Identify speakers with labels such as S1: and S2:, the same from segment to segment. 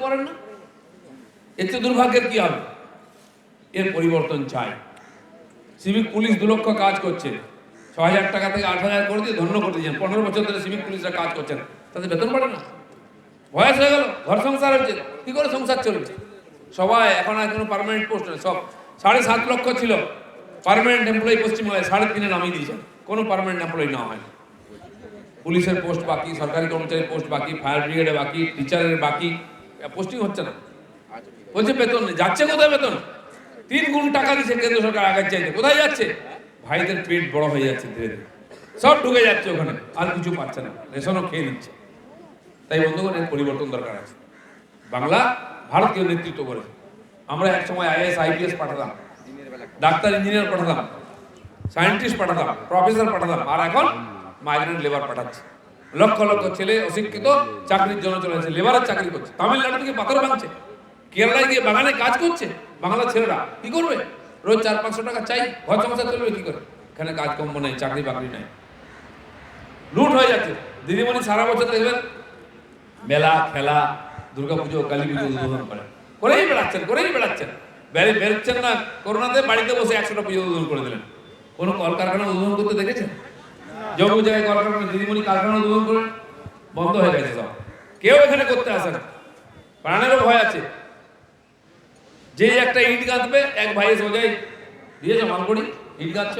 S1: পারেন না? এতে দুর্ভাগ্যের কি হবে? এর পরিবর্তন চাই। সিভিক পুলিশ দু লক্ষ কাজ করছে। ছ হাজার টাকা থেকে আট হাজার করে দিয়ে ধন্য করে দিয়েছেন। পনেরো বছর ধরে সিভিক পুলিশরা কাজ করছেন। তাদের বেতন বাড়ে না। বয়স হয়ে গেল, ঘর সংসার হচ্ছে। কি করে সংসার চলছে? সবাই, এখন আর কোনো পার্মানেন্ট পোস্ট নেই। সব সাড়ে সাত লক্ষ ছিল। পার্মানেন্ট এমপ্লয়ি পশ্চিমবঙ্গে সাড়ে তিনে নামিয়ে দিয়েছেন। কোনো পার্মানেন্ট এমপ্লয়ি না হয় পুলিশের পোস্ট বাকি, সরকারি কর্মচারীর পোস্ট বাকি ফায়ার ব্রিগেডে বাকি টিচারের বাকি। পোস্টিং হচ্ছে না। বলছে বেতন যাচ্ছে কোথায় বেতন? তিন গুণ টাকা দিচ্ছে কেন্দ্র সরকার আগার চাইতে। কোথায় যাচ্ছে? ভাইদের পেট বড় হয়ে যাচ্ছে ধীরে ধীরে। সব ঢুকে যাচ্ছে ওখানে। আর কিছু পাচ্ছে না। রেশনও খেয়ে নিচ্ছে। তাই বন্ধুগণ, এর পরিবর্তন দরকার আছে। বাংলা ভারতীয় নেতৃত্ব করেছে। আমরা এক সময় আইএস আইপিএস পাঠাতাম। ডাক্তার, ইঞ্জিনিয়ার পাঠাতাম। সায়েন্টিস্ট পাঠাতাম। প্রফেসর পাঠাতাম। আর এখন মাইগ্রেন্ট লেবার পাঠাচ্ছে। লক্ষ লক্ষ ছেলে অশিক্ষিত, চাকরির জন্য চলে যাচ্ছে লেবারের চাকরি করছে, তামিলনাড়ু থেকে পাথর ভাঙছে, কেরালায় গিয়ে বাগানে কাজ করছে বাংলা ছেলেরা কি করবে? রোজ চার পাঁচশো টাকা চাই, ঘর সংসার চলবে কি করে? এখানে কাজকর্ম নেই, চাকরি বাকরি নেই। লুট হয়ে যাচ্ছে। দিদিমণি সারা বছর দেখবেন, মেলা, খেলা, দুর্গাপুজো কালী পুজো উদ্বোধন করেন করেই বেড়াচ্ছেন করেই বেড়াচ্ছেন। বেড়ে বেরোচ্ছেন না, করোনাতে বাড়িতে বসে একশোটা পুজো উদ্বোধন করে দিলেন। কোনো কলকারখানা উদ্বোধন করতে দেখেছেন? জম্মু জায়গায় কলকারখানা, দিদিমণি কারখানা উদ্বোধন করে বন্ধ হয়ে গেছে সব। কেউ এখানে করতে আসে না। প্রাণেরও ভয় আছে। যে একটা ইট গাঁথবে, এক ভাই এসে বোঝাই দিয়েছ মালকড়ি? ইট গাঁথছ?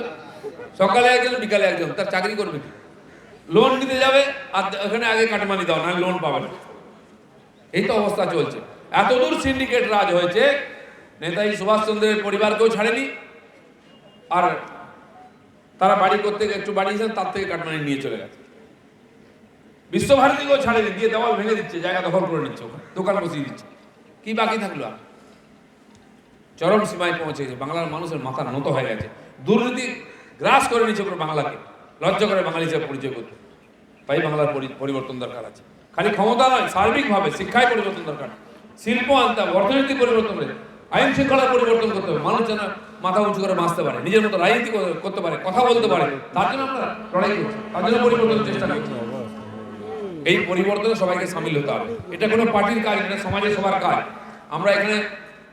S1: সকালে একজন, বিকালে একজন, তার চাকরি করবে কি? লোন নিতে যাবে, আর ওখানে আগে কাটমানি দাও না লোন পাবে না। এই তো অবস্থা চলছে। এতদূর সিন্ডিকেট রাজ হয়েছে, নেতাজি সুভাষচন্দ্রের পরিবারকেও ছাড়েনি, আর তারা বাড়ি করতে একটু বাড়িয়েছেন, তার থেকে কাটমানি নিয়ে চলে গেছে। বিশ্বভারতীকেও ছাড়েনি, দিয়ে দেওয়াল ভেঙে দিচ্ছে, জায়গা দখল করে নিচ্ছে দোকান বসিয়ে দিচ্ছে। কি বাকি থাকল আর? চরম সীমায় পৌঁছে গেছে, বাংলার মানুষের মাথা নত হয়ে গেছে। দুর্নীতি গ্রাস করে নিচ্ছে পুরো বাংলাকে, লজ্জা করে বাঙালি হিসেবে পরিচয় করতে। তাই বাংলার পরিবর্তন দরকার আছে। খালি ক্ষমতা নয়, সার্বিকভাবে শিক্ষায় পরিবর্তন দরকার। শিল্প আনতে হবে অর্থনৈতিক পরিবর্তন করে। আইন শৃঙ্খলা পরিবর্তন করতে হবে। মানুষ যেন মাথা উঁচু করে বাঁচতে পারে, নিজের মতো রাজনীতি করতে পারে, কথা বলতে পারে, তার জন্য আমরা লড়াই করছি, তার জন্য পরিবর্তনের চেষ্টা করছি। এই পরিবর্তনে সবাইকে সামিল হতে হবে। এটা কোনো পার্টির কাজ, এটা সমাজের সবার কাজ। আমরা এখানে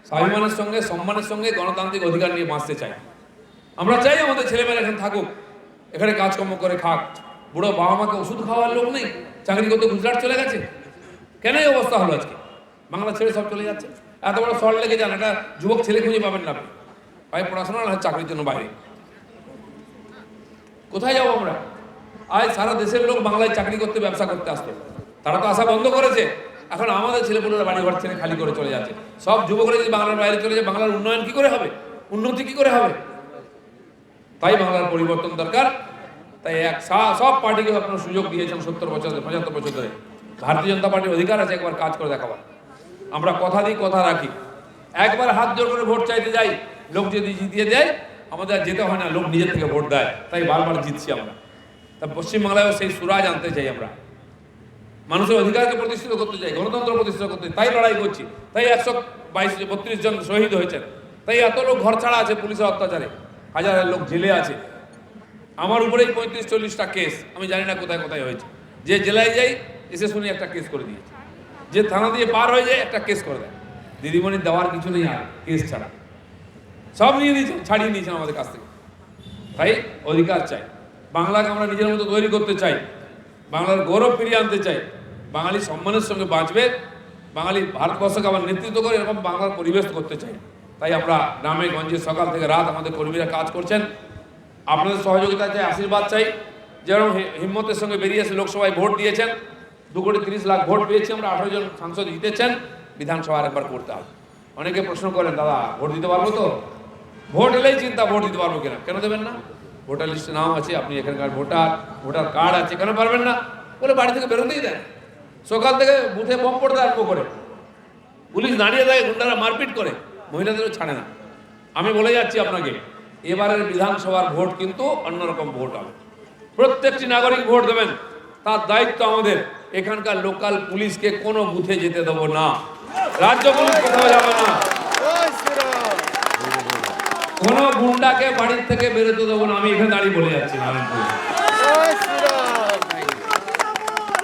S1: স্বাভিমানের সঙ্গে, সম্মানের সঙ্গে গণতান্ত্রিক অধিকার নিয়ে বাঁচতে চাই। আমরা চাই আমাদের ছেলেমেয়েরা এখানে থাকুক, এখানে কাজকর্ম করে খাক। বুড়ো বাবা মাকে ওষুধ খাওয়ার লোক নেই, চাকরি করতে গুজরাট চলে গেছে। কেন এই অবস্থা হলো আজকে? বাংলা ছেড়ে সব চলে যাচ্ছে। এত বড় শহর লেগে যান, একটা যুবক ছেলে খুঁজে পাবেন না। হয় পড়াশোনা না, চাকরির জন্য বাইরে। কোথায় যাব আমরা? আজ সারা দেশের লোক বাংলায় চাকরি করতে, ব্যবসা করতে আসতো। তারা তো আসা বন্ধ করেছে। এখন আমাদের ছেলেপুলেরা বাড়ি ঘর ছেড়ে খালি করে চলে যাচ্ছে। সব যুবকরা যদি বাংলার বাইরে চলে যায়, বাংলার উন্নয়ন কি করে হবে? উন্নতি কি করে হবে? তাই বাংলার পরিবর্তন দরকার। তাই এক সব পার্টিকে আপনার সুযোগ দিয়েছেন সত্তর বছর পঁচাত্তর বছর ধরে। ভারতীয় জনতা পার্টির অধিকার আছে, একবার কাজ করে দেখাবার। আমরা কথা দিই, কথা রাখি। একবার হাত জোর করে ভোট চাইতে যাই, লোক যদি জিতিয়ে দেয়, আমাদের যেতে হয় না, লোক নিজের থেকে ভোট দেয়। তাই বারবার জিতছি আমরা। তা পশ্চিমবাংলায়ও সেই সুরাজ আনতে চাই আমরা। মানুষের অধিকারকে প্রতিষ্ঠিত করতে চাই, গণতন্ত্র প্রতিষ্ঠিত করতে তাই লড়াই করছি। তাই একশো বাইশ, বত্রিশ জন শহীদ হয়েছেন। তাই এত লোক ঘর ছাড়া আছে পুলিশের অত্যাচারে। হাজার হাজার লোক জেলে আছে। আমার উপরেই পঁয়ত্রিশ, চল্লিশটা কেস। আমি জানি না কোথায় কোথায় হয়েছে। যে জেলায় যাই, এসে শুনি একটা কেস করে দিয়েছে। যে থানা দিয়ে পার হয়ে যায়, একটা কেস করে দেয়। দিদিমণি দেওয়ার কিছু নেই আর, কেস ছাড়া। সব নিয়ে নিয়েছেন ছাড়িয়ে নিয়েছেন আমাদের কাছ থেকে। তাই অধিকার চাই। বাংলাকে আমরা নিজের মতো তৈরি করতে চাই। বাংলার গৌরব ফিরিয়ে আনতে চাই। বাঙালি সম্মানের সঙ্গে বাঁচবে। বাঙালি ভারতবর্ষকে আবার নেতৃত্ব করে এরকম বাংলার পরিবেশ করতে চাই। তাই আমরা গ্রামে গঞ্জে সকাল থেকে রাত আমাদের কর্মীরা কাজ করছেন। আপনাদের সহযোগিতা চাই, আশীর্বাদ চাই। যেরকম হিম্মতের সঙ্গে বেরিয়ে এসে লোকসভায় ভোট দিয়েছেন দু কোটি তিরিশ লাখ ভোট পেয়েছি আমরা, আঠারো জন সাংসদ জিতেছেন বিধানসভা একবার করতে হবে। অনেকে প্রশ্ন করেন দাদা, ভোট দিতে পারব তো? ভোট এলেই চিন্তা, ভোট দিতে পারব কিনা? কেন দেবেন না? ভোটার লিস্টে নাম আছে, আপনি এখানকার ভোটার ভোটার কার্ড আছে, কেন পারবেন না? বলে বাড়ি থেকে বেরোতেই দেয় সকাল থেকে বুথে বম পড়তে আরম্ভ করে। পুলিশ দাঁড়িয়ে দেয়, গুন্ডারা মারপিট করে, মহিলাদেরও ছাড়ে না। আমি বলে যাচ্ছি আপনাকে, এবারের বিধানসভার ভোট কিন্তু অন্যরকম ভোট হবে। প্রত্যেকটি নাগরিক ভোট দেবেন। তার দায়িত্ব আমাদের। এখানকার লোকাল পুলিশকে কোনো বুথে যেতে দেবো না। রাজ্য পুলিশ কোথাও যাবে না। কোনো গুন্ডাকে বাড়ির থেকে বেরোতে দেবো না। আমি এখানে দাঁড়িয়ে বলে যাচ্ছি, নারায়ণপুরে।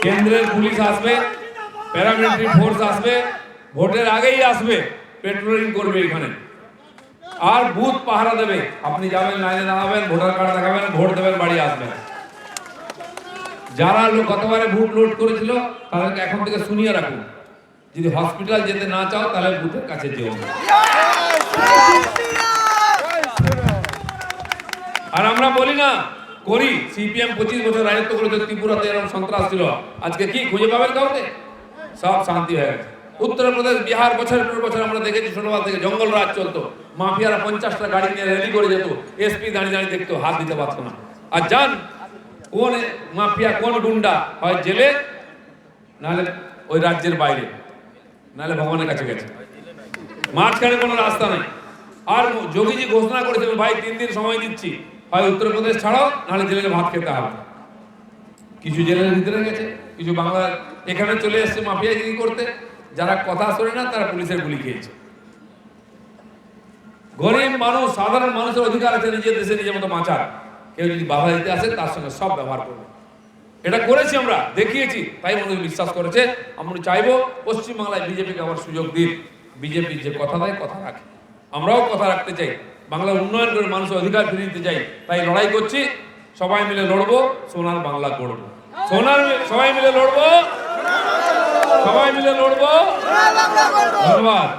S1: কেন্দ্রের পুলিশ আসবে প্যারামিলিটারি ফোর্স আসবে, ভোটের আগেই আসবে পেট্রোলিং করবে এখানে। আর বুথ পাহারা দেবে। আপনি যাবেন, লাইনে দাঁড়াবেন, ভোটার কার্ড দেখাবেন, ভোট দেবেন, বাড়ি আসবেন। যারা লোক গতবারে ভোট লোড করেছিল, তাদেরকে এখন থেকে শুনিয়ে রাখুন। যদি হসপিটাল যেতে না চাও, তাহলে বুথের কাছে যেও আর আমরা বলি না, করি, সিপিএম পঁচিশ বছর রাজত্ব করেছে, ত্রিপুরাতে এরকম সন্ত্রাস ছিল। আজকে কি, খুঁজে পাবেন কাউকে? সব শান্তি হয়ে গেছে। উত্তরপ্রদেশ, বিহার, বছরের পর বছর আমরা দেখেছি, ছোটবেলা থেকে জঙ্গল রাজ চলতো। মাফিয়ারা পঞ্চাশটা গাড়ি নিয়ে র্যালি করে যেত। এসপি দাঁড়িয়ে দাঁড়িয়ে দেখতো, হাত দিতে পারতো না। আর যান কোন মাফিয়া, কোন গুন্ডা হয় জেলে, নাহলে ওই রাজ্যের বাইরে। নাহলে ভগবানের কাছে গেছে। মাঝখানে কোনো রাস্তা নেই। আর যোগীজি ঘোষণা করেছে, ভাই, তিন দিন সময় দিচ্ছি। হয় উত্তরপ্রদেশ ছাড়াও নাহলে জেলে ভাত খেতে হবে। কিছু জেলের ভিতরে গেছে, কিছু বাংলার এখানে চলে এসছে মাফিয়াগিরি করতে। যারা কথা শোনে না, তারা পুলিশের গুলি খেয়েছে। গরিব মানুষ, সাধারণ মানুষের অধিকার আছে, নিজের দেশে নিজের মতো বাঁচার। কেউ যদি বাধা দিতে আসে, তার সঙ্গে সব ব্যবহার করবে। এটা করেছি আমরা, দেখিয়েছি, তাই মানুষ বিশ্বাস করেছে। আমরা চাইব পশ্চিমবাংলায় বিজেপিকে আবার সুযোগ দিন বিজেপি যে কথা দেয়, কথা রাখে। আমরাও কথা রাখতে চাই। বাংলার উন্নয়ন করে মানুষের অধিকার ফিরিয়ে দিতে চাই। তাই লড়াই করছি, সবাই মিলে লড়বো, সোনার বাংলা করব সোনার সবাই মিলে লড়বো, সবাই মিলে লড়বো। ধন্যবাদ।